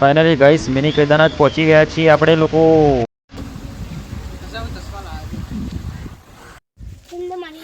Finally guys mini Kedarnath પહોંચી ગયા છીએ આપણે લોકો.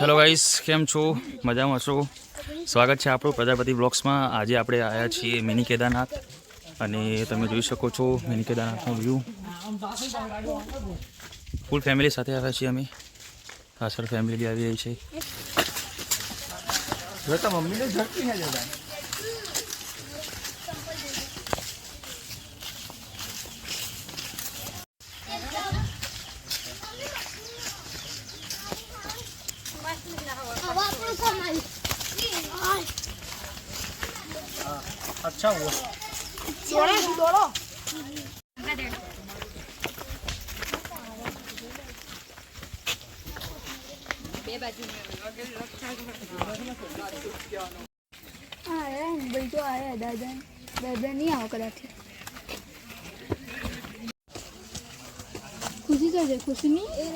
હેલો ગાઈસ કેમ છો? મજામાં છો? સ્વાગત છે આપણું પ્રજાપતિ બ્લોગ્સમાં. આજે આપણે આવ્યા છીએ મિની કેદારનાથ. અને તમે જોઈ શકો છો મિની કેદારનાથનો વ્યૂ ફૂલ ફેમિલી સાથે આવ્યા છીએ અમે. પાછળ ફેમિલી બી આવી રહી છે. મમ્મીને ઝડપી જતા અચ્છા वो આયા ભાઈ આયા દાદા દાદા નહીં આવો કદાચ ખુશી છે ખુશી નહીં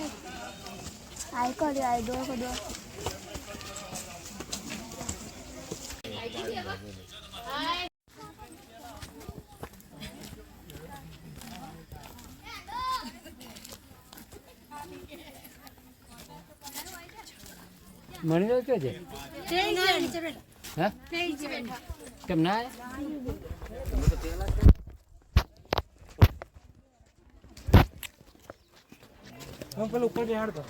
આય કર્યો આય દો કદો મણી કે છે? હા? કેમ ના હું પેલું ઉપર બેહાડ દો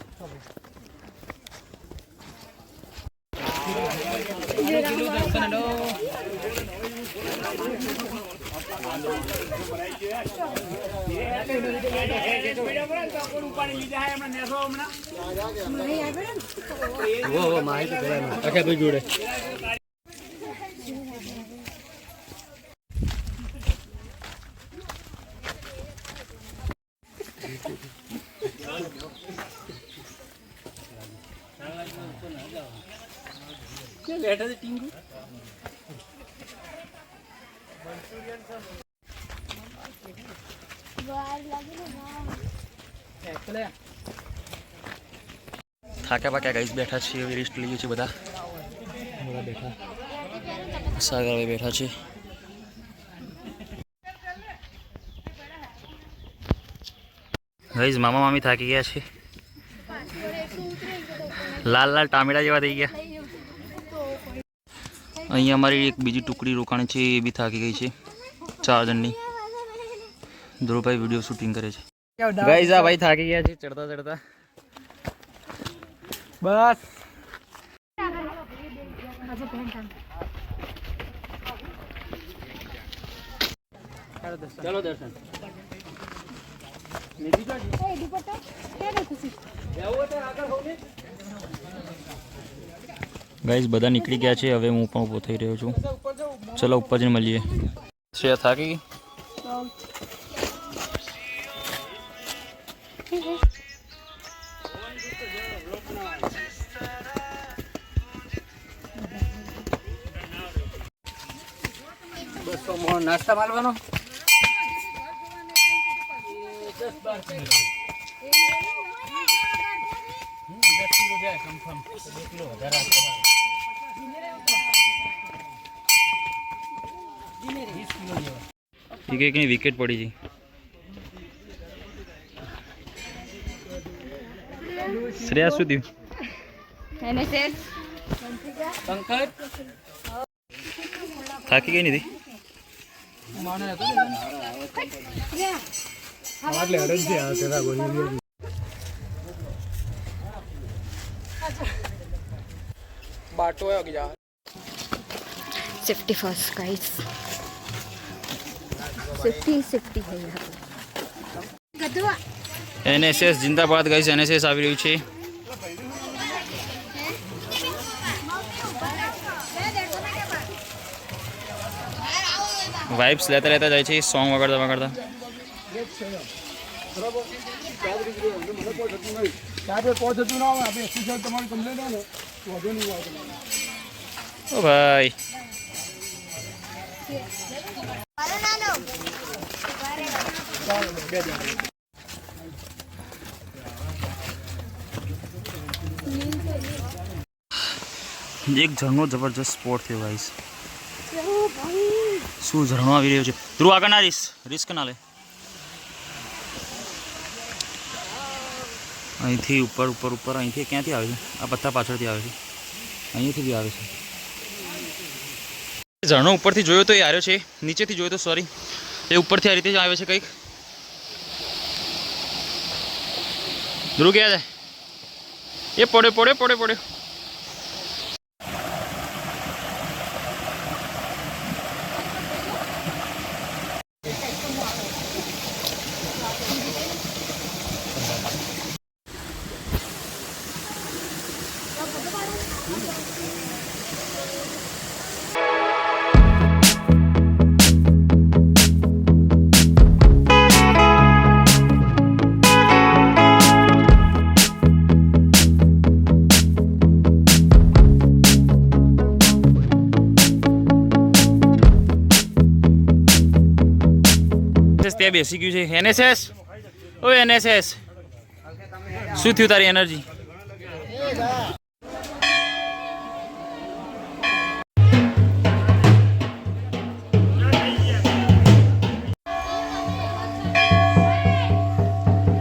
ભાઈ જોડે બેઠા છે ટીંગુ વાર લાગે ને એકલે થાક્યા પાક્યા ગાઈસ બેઠા છીએ, હવે રેસ્ટ લઈએ છીએ બધા. બધા બેઠા સાગરભાઈ બેઠા છે. ગાઈસ મામા મામી થાકી ગયા છે. લાલ લાલ ટામેટા જેવા થઈ ગયા. અહીંયા અમારી એક બીજી ટુકડી રોકાણી છે, એ બી થાકી ગઈ છે. ચાર જણની ધ્રુવભાઈ વીડિયો શૂટિંગ કરે છે. ગાઈઝ આ ભાઈ થાકી ગયા છે ચડતા ચડતા. બસ. ચલો દર્શન. ગાઈસ બધા નીકળી ગયા છે હવે હું પણ ઊભો થઈ રહ્યો છું. ચલો ઉપર જઈને મળીએ. શ્રેયા થાકી ગઈ? બસો મોહન નાસ્તા માલવાનો દસ બાર વિકેટ પડી છે. શ્રેયા શું થયું એને શેર પંકજ થાકી ગઈ નથી માને હતો ને એટલે હરજ છે આ તેરા ગોળી બાટો હોય ગયા safety first guys safety safety है यहाँ गदवा NSS જિંદાબાદ ગાઈસ એનએસએસ આવી રહ્યું છે. વાઇબ્સ લેતા લેતા જાય છે સોંગ વગાડતા વગાડતા. ભાઈ. પહોંચ હતું ના આવે આપણે એક્સરસાઇઝ તમારી કમ્પ્લેટ આવે ને વધુ નહીં આવે ઓ ભાઈ એક ઝરણો જબરજસ્ત સ્પોટ થયો ગાઈસ શું ઝરણો આવી રહ્યો છે? ધ્રુવ આગળ ના રીસ. રિસ્ક ના લે. અહીંથી ઉપર ઉપર ઉપર અહીંથી ક્યાંથી આવે છે? આ પથ્થા પાછળથી આવે છે. અહીંયાથી બી આવે છે. ઝરણો ઉપરથી જોયો તો એ આવ્યો છે. નીચેથી જોયો તો સોરી એ ઉપરથી આ રીતે જ આવે છે કંઈક. ધ્રુવ ક્યાં જાય? એ પડે પડે પડે પડે NSS ત્યાં બેસી ગયું છે. એનએસએસ? ઓ એનએસએસ. શું થયું તારી energy?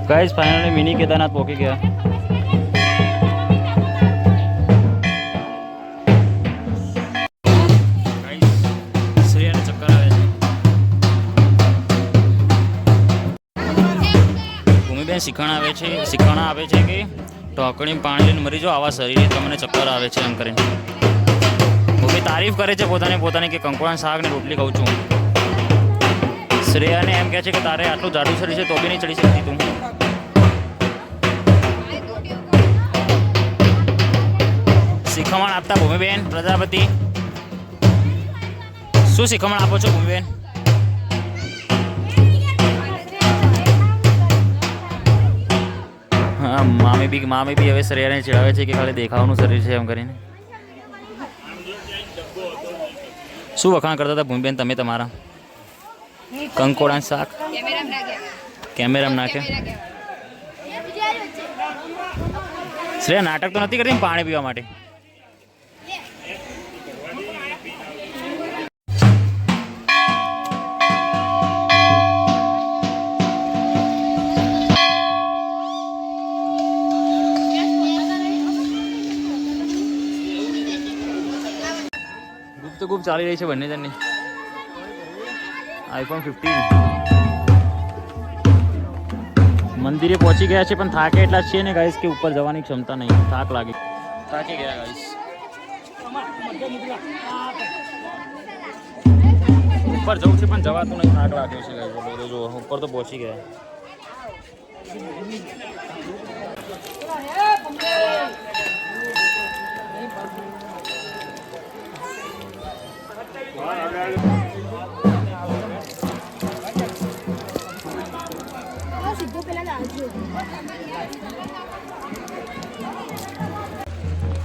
Guys finally mini Kedarnath પહોંચી ગયા. ભૂમિબેન શીખણ આવે છે શીખવાના આવે છે કે ઢોકળી પાણી લઈને મરી જાઓ, આવા શરીરે તમને ચક્કર આવે છે એમ કરીને. ભૂમિ તારીફ કરે છે પોતાને પોતાની કે કંકોડા શાક ને રોટલી ખાઉં છું. શ્રેયાને એમ કહે છે કે તારે આટલું જાડું શરીર છે તો બી નહીં ચડી શકતી તું. શીખવણ આપતા ભૂમિબેન, પ્રજાપતિ. શું શીખવણ આપો છો ભૂમિબેન? હા, મામી બી મામી બી હવે શ્રેયાને ચડાવે છે કે ખાલી દેખાવાનું શરીર છે એમ કરીને. શું વખાણ કરતા હતા ભૂમિબેન તમે તમારા? કંકોડા શાક? કેમેરામાં નાખે શ્રેયા, નાટક તો નથી કરતી પાણી પીવા માટે? ગુપ્ત ચાલી રહી છે બંને જણની. આઈફોન ફિફ્ટીન મંદિરે પહોંચી ગયા છે, પણ થાકે એટલા છે ને ગાઈસ કે ઉપર જવાની ક્ષમતા નહીં. થાક લાગી. થાકી ગયા ગાઈસ ઉપર જવું છે, પણ જવાતું નહીં. થાક લાગ્યો છે ગાઈસ જો ઉપર તો પહોંચી ગયા. આ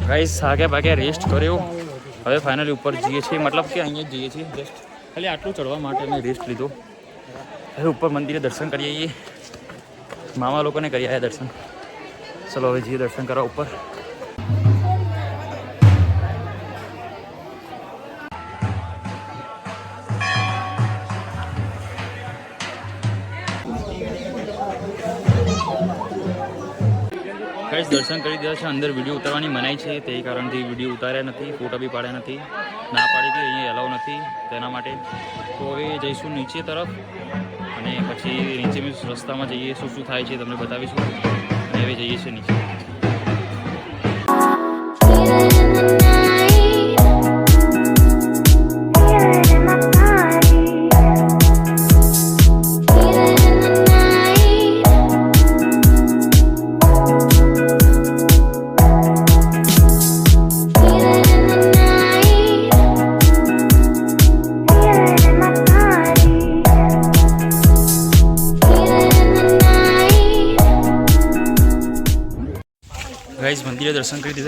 ગાઈસ થાક્યા ભાગ્યા રેસ્ટ કર્યો હવે ફાઇનલી ઉપર જઈએ છીએ. મતલબ કે અહીંયા જ જઈએ છીએ જસ્ટ ખાલી આટલું ચડવા માટે અમે રેસ્ટ લીધો. હવે ઉપર મંદિરે દર્શન કરીએ છીએ મામા લોકોને કરી આવ્યા દર્શન. ચલો હવે જઈએ દર્શન કરવા ઉપર. ગાઈસ દર્શન કરી દીધા છે. અંદર વીડિયો ઉતારવાની મનાઈ છે. તે કારણથી વીડિયો ઉતાર્યા નથી, ફોટા બી પાડ્યા નથી. ના પાડી કે અહીંયા એલાવ નથી તેના માટે. તો હવે જઈશું નીચે તરફ અને પછી નીચે રસ્તામાં જઈએ. શું શું થાય છે તમને બતાવીશું. અને હવે જઈએ છીએ નીચે.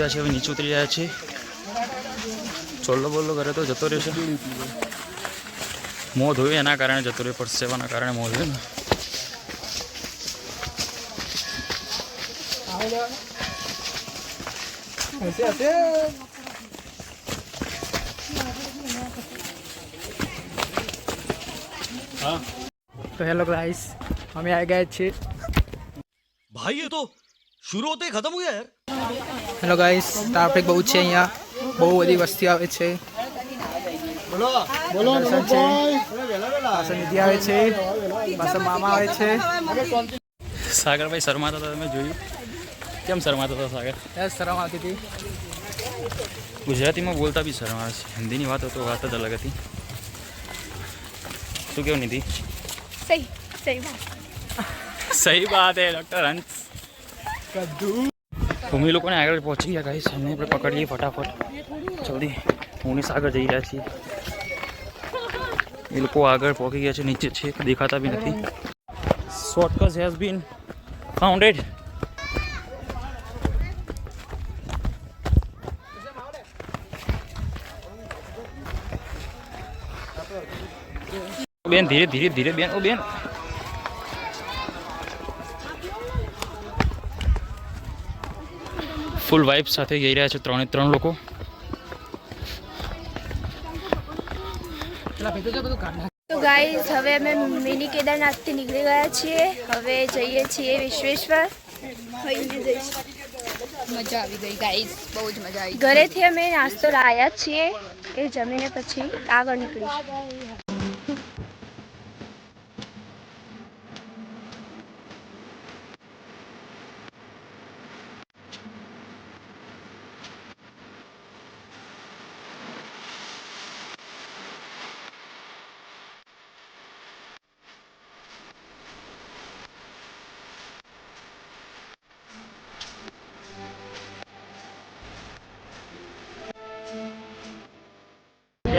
દર્શન કરી દીધા છે હવે નીચે ઉતરી રહ્યા છે ચોલ્લો બોલ્લો કરે તો જતો રહેશે મોં ધોયું એના કારણે જતો રહ્યો પરસેવાના કારણે મોં ધોયું ને હશે હશે તો હેલો ગાઈસ અમે આવી ગયા છીએ भाई ये तो शुरू होते ही खत्म हो गया यार હેલો ગાઈસ ટ્રાફિક બહુ છે અહીંયા. બહુ બધી વસ્તી આવે છે. દર્શન છે. પાછળ નિધિ આવે છે. મામા આવે છે. સાગરભાઈ શરમાતા હતા તમે જોયું. કેમ શરમાતા હતા સાગર? યસ શરમ આવતી હતી. ગુજરાતીમાં બોલતા બી શરમ આવે છે. હિન્દીની વાત તો વાત જ અલગ હતી. શું કેવું નિધિ? સહી સહી વાત. સહી બાત હે ડૉક્ટર હંસ. ભૂમિ લોકોને આગળ પહોંચી ગયા ગાઈસ એમને આપણે પકડીએ ફટાફટ. જલ્દી હું આગળ જઈ રહ્યા છીએ. એ લોકો આગળ પહોંચી ગયા છે, નીચે છે, દેખાતા બી નથી. શોર્ટકટ હેઝ બીન ફાઉન્ડેડ બેન, ધીરે ધીરે ધીરે, બેન. ઓ, બેન. ફૂલ વાઇફ સાથે જઈ રહ્યા છે ત્રણે ત્રણ લોકો. તો ગાઈઝ હવે અમે મિની કેદારનાથથી નીકળી ગયા છીએ. હવે જઈએ છીએ વિશ્વેશ્વર. મજા આવી ગઈ ગાઈસ બહુ જ મજા આવી ઘરેથી અમે નાસ્તો લાવ્યા જ છીએ એ જમીને પછી આગળ નીકળી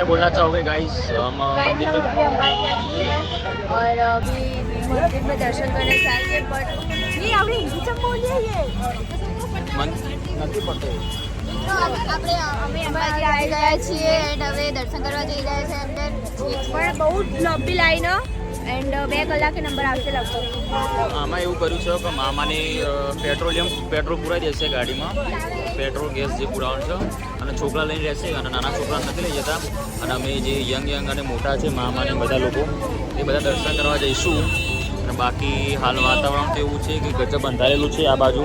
क्या बोलना चाहोगे गाइस हम मंदिर में और अभी मंदिर में दर्शन करने जाएंगे बट नहीं આપણે હિન્દી ચમ બોલીએ ये નથી પડતો આપણે અમે અંબાજી આવી ગયા છીએ એન્ડ હવે દર્શન કરવા જઈ રહ્યા છે અંદર પણ બહુ જ લાંબી લાઈન એન્ડ બે કલાકે નંબર આવશે લગભગ આમાં એવું કર્યું છે કે મામાની અ, પેટ્રોલિયમ પેટ્રોલ પુરાઈ દેશે ગાડીમાં પેટ્રોલ ગેસ જે પુરાવાનું છે અને છોકરા લઈને રહેશે અને નાના છોકરા નથી લઈ જતા. અને અમે જે યંગ યંગ અને મોટા છે મામાને બધા લોકો, એ બધા દર્શન કરવા જઈશું. અને બાકી હાલ વાતાવરણ તો એવું છે કે ગજબ બંધાયેલું છે આ બાજુ.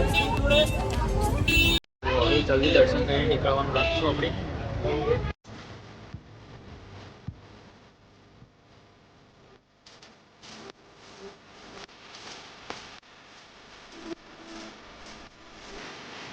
જલ્દી દર્શન કરીને નીકળવાનું રાખશું આપણે.